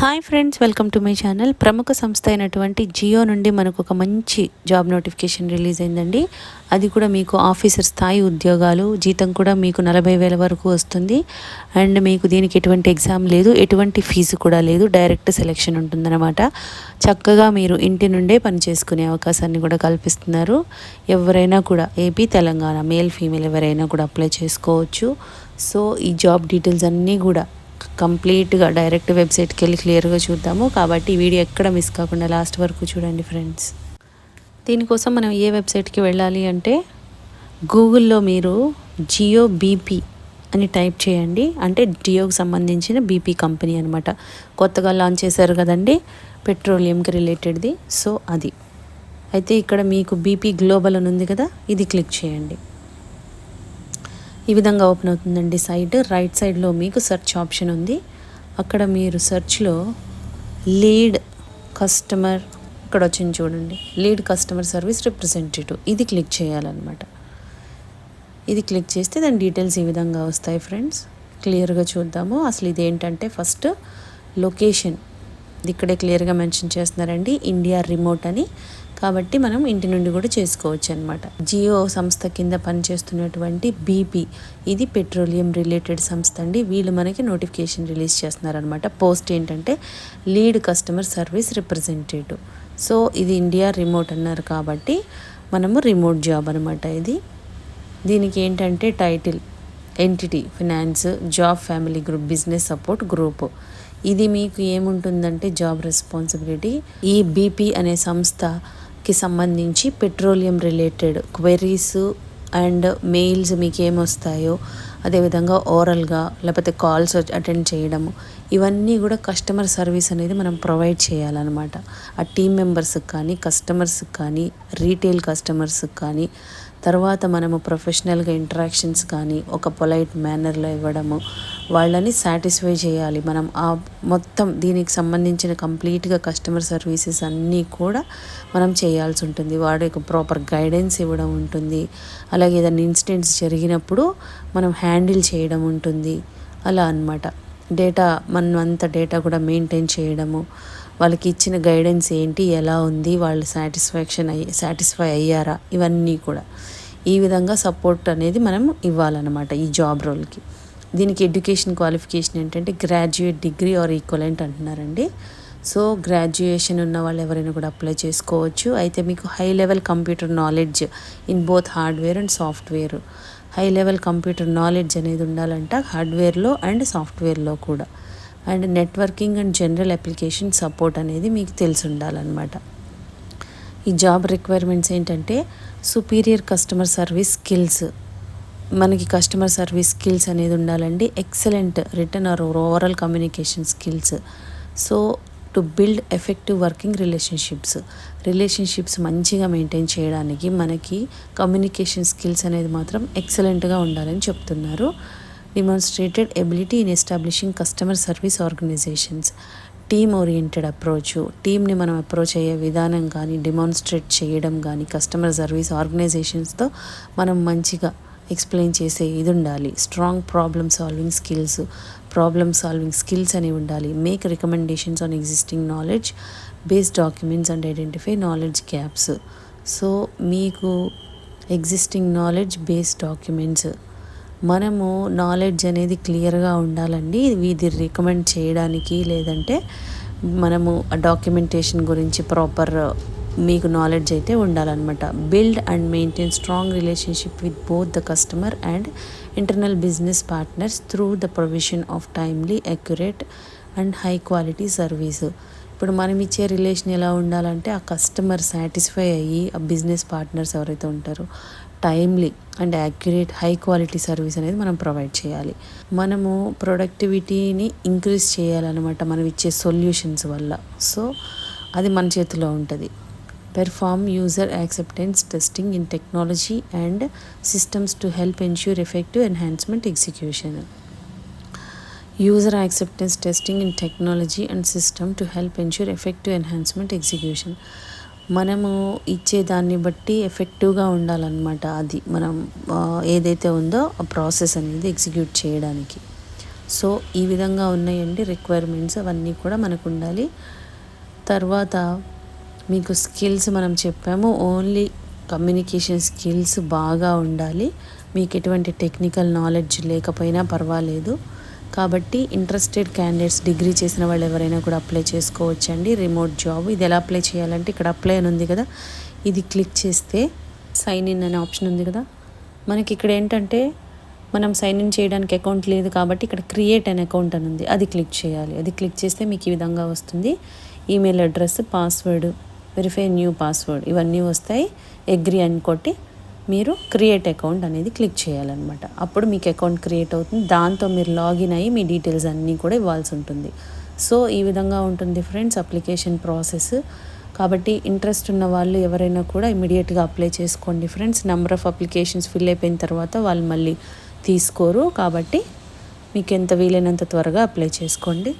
Hi friends welcome to my channel ప్రముఖ సంస్థ అయినటువంటి జియో నుండి మనకు ఒక మంచి జాబ్ నోటిఫికేషన్ రిలీజ్ అయిందండి. అది కూడా మీకు ఆఫీసర్ స్థాయి ఉద్యోగాలు జీతం కూడా మీకు నలభై వేల వరకు వస్తుంది. అండ్ మీకు దీనికి ఎటువంటి ఎగ్జామ్ లేదు ఎటువంటి ఫీజు కూడా లేదు డైరెక్ట్ సెలెక్షన్ ఉంటుందన్నమాట. చక్కగా మీరు ఇంటి నుండే పని చేసుకునే అవకాశాన్ని కూడా కల్పిస్తున్నారు. ఎవరైనా కూడా ఏపీ తెలంగాణ మేల్ ఫీమేల్ ఎవరైనా కూడా అప్లై చేసుకోవచ్చు. సో ఈ జాబ్ డీటెయిల్స్ అన్నీ కూడా కంప్లీట్గా డైరెక్ట్ వెబ్సైట్కి వెళ్ళి క్లియర్గా చూద్దాము. కాబట్టి ఈ వీడియో ఎక్కడ మిస్ కాకుండా లాస్ట్ వరకు చూడండి ఫ్రెండ్స్. దీనికోసం మనం ఏ వెబ్సైట్కి వెళ్ళాలి అంటే గూగుల్లో మీరు జియో బీపీ అని టైప్ చేయండి. అంటే జియోకి సంబంధించిన బీపీ కంపెనీ అనమాట కొత్తగా లాంచ్ చేశారు కదండి పెట్రోలియంకి రిలేటెడ్ది. సో అది. అయితే ఇక్కడ మీకు బీపీ గ్లోబల్ అని ఉంది కదా ఇది క్లిక్ చేయండి. ఈ విధంగా ఓపెన్ అవుతుందండి సైట్ రైట్ సైడ్లో మీకు సెర్చ్ ఆప్షన్ ఉంది. అక్కడ మీరు సెర్చ్లో లీడ్ కస్టమర్ ఇక్కడ వచ్చింది చూడండి. లీడ్ కస్టమర్ సర్వీస్ రిప్రజెంటేటివ్ ఇది క్లిక్ చేయాలన్నమాట. ఇది క్లిక్ చేస్తే దాని డీటెయిల్స్ ఈ విధంగా వస్తాయి ఫ్రెండ్స్ క్లియర్గా చూద్దాము. అసలు ఇది ఏంటంటే ఫస్ట్ లొకేషన్ ఇక్కడే క్లియర్గా మెన్షన్ చేస్తున్నారండి. ఇండియా రిమోట్ అని కాబట్టి మనం ఇంటి నుండి కూడా చేసుకోవచ్చు అనమాట జియో సంస్థ కింద పనిచేస్తున్నటువంటి బీపీ ఇది పెట్రోలియం రిలేటెడ్ సంస్థ అండి. వీళ్ళు మనకి నోటిఫికేషన్ రిలీజ్ చేస్తున్నారనమాట పోస్ట్ ఏంటంటే lead customer service representative. So ఇది ఇండియా రిమోట్ అన్నారు కాబట్టి మనము రిమోట్ జాబ్ అనమాట ఇది. దీనికి ఏంటంటే title entity finance job family group business support group. ఇది మీకు ఏముంటుందంటే జాబ్ రెస్పాన్సిబిలిటీ. ఈ బీపీ అనే సంస్థ కి సంబంధించి petroleum related queries and mails మీకు ఏమొస్తాయో అదేవిధంగా ఓరల్గా లేకపోతే కాల్స్ అటెండ్ చేయడము ఇవన్నీ కూడా కస్టమర్ సర్వీస్ అనేది మనం ప్రొవైడ్ చేయాలన్నమాట. ఆ టీం మెంబర్స్కి కానీ కస్టమర్స్కి కానీ రీటైల్ కస్టమర్స్కి కానీ తర్వాత మనము ప్రొఫెషనల్గా ఇంటరాక్షన్స్ కానీ ఒక పొలైట్ మేనర్లో ఇవ్వడము వాళ్ళని సాటిస్ఫై చేయాలి. మనం ఆ మొత్తం దీనికి సంబంధించిన కంప్లీట్గా కస్టమర్ సర్వీసెస్ అన్నీ కూడా మనం చేయాల్సి ఉంటుంది. వాడికి ప్రాపర్ గైడెన్స్ ఇవ్వడం ఉంటుంది. అలాగే ఏదైనా ఇన్సిడెంట్స్ జరిగినప్పుడు మనం హ్యాండిల్ చేయడం ఉంటుంది. అలా అనమాట డేటా మనం అంత డేటా కూడా మెయింటైన్ చేయడము వాళ్ళకి ఇచ్చిన గైడెన్స్ ఏంటి ఎలా ఉంది వాళ్ళు సాటిస్ఫాక్షన్ అయ్యి సాటిస్ఫై అయ్యారా ఇవన్నీ కూడా. ఈ విధంగా సపోర్ట్ అనేది మనం ఇవ్వాలన్నమాట ఈ జాబ్ రోల్కి దీనికి ఎడ్యుకేషన్ క్వాలిఫికేషన్ ఏంటంటే గ్రాడ్యుయేట్ డిగ్రీ ఆర్ ఈక్వలెంట్ అంటున్నారండి. సో గ్రాడ్యుయేషన్ ఉన్న వాళ్ళు ఎవరైనా కూడా అప్లై చేసుకోవచ్చు. అయితే మీకు high level computer knowledge in both hardware and software high level computer knowledge అనేది ఉండాలంట హార్డ్వేర్లో అండ్ సాఫ్ట్వేర్లో కూడా. And networking and general application support అనేది మీకు తెలిసి ఉండాలన్నమాట. ఈ జాబ్ రిక్వైర్మెంట్స్ ఏంటంటే సుపీరియర్ కస్టమర్ సర్వీస్ స్కిల్స్. మనకి కస్టమర్ సర్వీస్ స్కిల్స్ అనేది ఉండాలండి. Excellent written or overall communication skills. So to build effective working relationships. Relationships మంచిగా మెయింటైన్ చేయడానికి మనకి కమ్యూనికేషన్ స్కిల్స్ అనేది మాత్రం ఎక్సలెంట్గా ఉండాలని చెప్తున్నారు. Demonstrated ability in establishing customer service organizations team oriented approach టీమ్ని మనం అప్రోచ్ అయ్యే విధానం కానీ డిమాన్స్ట్రేట్ చేయడం కానీ కస్టమర్ సర్వీస్ ఆర్గనైజేషన్స్తో మనం మంచిగా ఎక్స్ప్లెయిన్ చేసే ఇది ఉండాలి. Strong problem solving skills problem solving skills అనేవి ఉండాలి. Make recommendations on existing knowledge based documents and identify knowledge gaps so మీకు ఎగ్జిస్టింగ్ నాలెడ్జ్ బేస్డ్ డాక్యుమెంట్స్ మనము నాలెడ్జ్ అనేది క్లియర్గా ఉండాలండి. ఇది రికమెండ్ చేయడానికి లేదంటే మనము డాక్యుమెంటేషన్ గురించి ప్రాపర్ మీకు నాలెడ్జ్ అయితే ఉండాలన్నమాట. Build and maintain strong relationship with both the customer and internal business partners through the provision of timely accurate and high quality service ఇప్పుడు మనం ఇచ్చే రిలేషన్ ఎలా ఉండాలంటే ఆ కస్టమర్ సాటిస్ఫై అయ్యి ఆ బిజినెస్ పార్ట్నర్స్ ఎవరైతే ఉంటారో timely and accurate high quality service అనేది మనం ప్రొవైడ్ చేయాలి. మనము ప్రొడక్టివిటీని ఇంక్రీజ్ చేయాలన్నమాట మనం ఇచ్చే సొల్యూషన్స్ వల్ల. సో అది మన చేతిలో ఉంటుంది. Perform user acceptance testing in technology and systems to help ensure effective enhancement execution user acceptance testing in technology and system to help ensure effective enhancement execution మనము ఇచ్చే దాన్ని బట్టి ఎఫెక్టివ్గా ఉండాలన్నమాట అది. మనం ఏదైతే ఉందో ఆ ప్రాసెస్ అనేది ఎగ్జిక్యూట్ చేయడానికి. సో ఈ విధంగా ఉన్నాయండి రిక్వైర్మెంట్స్. అవన్నీ కూడా మనకు ఉండాలి. తర్వాత మీకు స్కిల్స్ మనం చెప్పాము. ఓన్లీ కమ్యూనికేషన్ స్కిల్స్ బాగా ఉండాలి. మీకు ఎటువంటి టెక్నికల్ నాలెడ్జ్ లేకపోయినా పర్వాలేదు. కాబట్టి ఇంట్రెస్టెడ్ క్యాండిడేట్స్ డిగ్రీ చేసిన వాళ్ళు ఎవరైనా కూడా అప్లై చేసుకోవచ్చండి. రిమోట్ జాబ్ ఇది ఎలా అప్లై చేయాలంటే ఇక్కడ అప్లై అని ఉంది కదా. ఇది క్లిక్ చేస్తే సైన్ ఇన్ అనే ఆప్షన్ ఉంది కదా. మనకి ఇక్కడ ఏంటంటే మనం సైన్ ఇన్ చేయడానికి అకౌంట్ లేదు కాబట్టి ఇక్కడ క్రియేట్ అన్ అకౌంట్ అని ఉంది. అది క్లిక్ చేయాలి. అది క్లిక్ చేస్తే మీకు ఈ విధంగా వస్తుంది. Email address password verify new password ఇవన్నీ వస్తాయి. అగ్రి అని కొట్టి మీరు క్రియేట్ అకౌంట్ అనేది క్లిక్ చేయాలన్నమాట. అప్పుడు మీకు అకౌంట్ క్రియేట్ అవుతుంది. దాంతో మీరు లాగిన్ అయ్యి మీ డీటెయిల్స్ అన్నీ కూడా ఇవ్వాల్సి ఉంటుంది. సో ఈ విధంగా ఉంటుంది ఫ్రెండ్స్ అప్లికేషన్ ప్రాసెస్ కాబట్టి ఇంట్రెస్ట్ ఉన్న వాళ్ళు ఎవరైనా కూడా ఇమీడియట్గా అప్లై చేసుకోండి friends number of applications fill అయిపోయిన తర్వాత వాళ్ళు మళ్ళీ తీసుకోరు. కాబట్టి మీకు ఎంత వీలైనంత త్వరగా అప్లై చేసుకోండి.